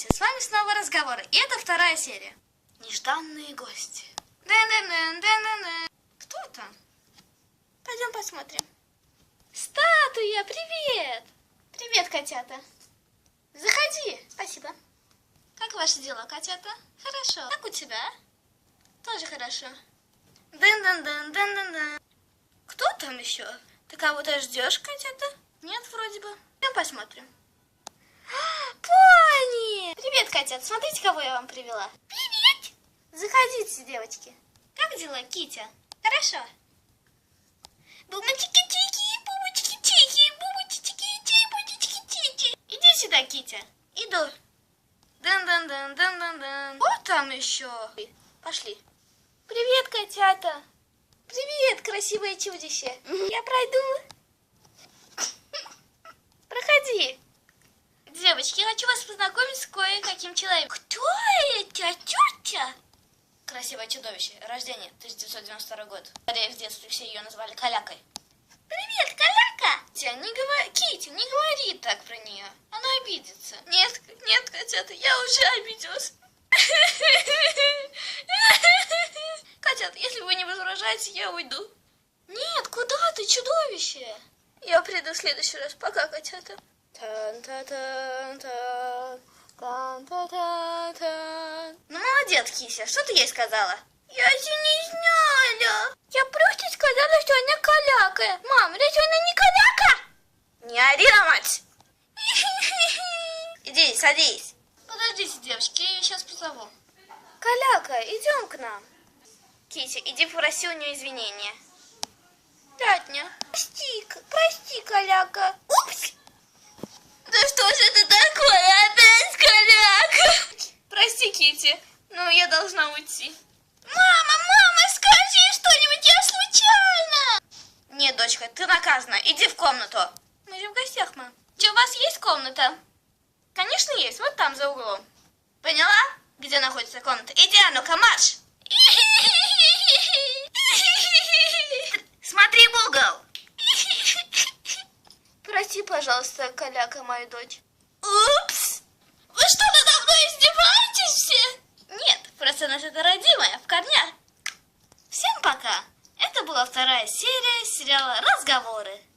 Здравствуйте, с вами снова разговоры, и это вторая серия. Нежданные гости. Дэн-дэн-дэн, дэн-дэн-дэн. Кто там? Пойдем посмотрим. Статуя, привет! Привет, котята. Заходи. Спасибо. Как ваши дела, котята? Хорошо. Как у тебя? Тоже хорошо. Дэн-дэн-дэн, дэн-дэн-дэн. Кто там еще? Ты кого-то ждешь, котята? Нет, вроде бы. Пойдем посмотрим. А, Пони! Привет, котят. Смотрите, кого я вам привела. Привет! Заходите, девочки. Как дела, Китя? Хорошо. Бубочки-тики, бубочки-тики, бубочки-тики, бубочки-тики. Иди сюда, Китя. Иду. Дан-дан-дан, дан-дан-дан. Вот там еще. Пошли. Привет, котята. Привет, красивое чудище. Я пройду. Проходи. Девочки, я хочу вас познакомить с кое-каким человеком. Кто это, тетя? Красивое чудовище. Рождение 1992 год. Скорее в детстве все ее назвали Калякой. Привет, Каляка! Тя, не говори, Кити, не говори так про нее. Она обидится. Нет, нет, котята, я уже обиделась. Котят, если вы не возражаете, я уйду. Нет, куда ты, чудовище? Я приду в следующий раз. Пока, котята. Ну, молодец, Кися, что ты ей сказала? Я же не знала. Я просто сказала, что она каляка. Мам, разве она не каляка? Не ори мать. Иди, садись. Подождите, девочки, я ее сейчас позову. Каляка, идем к нам. Кися, иди попроси у нее извинения. Татня, прости, прости, Каляка. Упс! Да что же это такое? Опять Каляка! Прости, Кити, но я должна уйти. Мама, мама, скажи что-нибудь, я случайно! Нет, наказана. Иди в комнату. Мы же в гостях, мам. Че, у вас есть комната? Конечно, есть. Вот там, за углом. Поняла, где находится комната? Иди, а ну-ка, марш! Смотри в угол! Прости, пожалуйста, Каляка, мою дочь. Упс! Вы что, надо мной издеваетесь все? Нет, просто наша это родимая, вышла вторая серия сериала «Разговоры».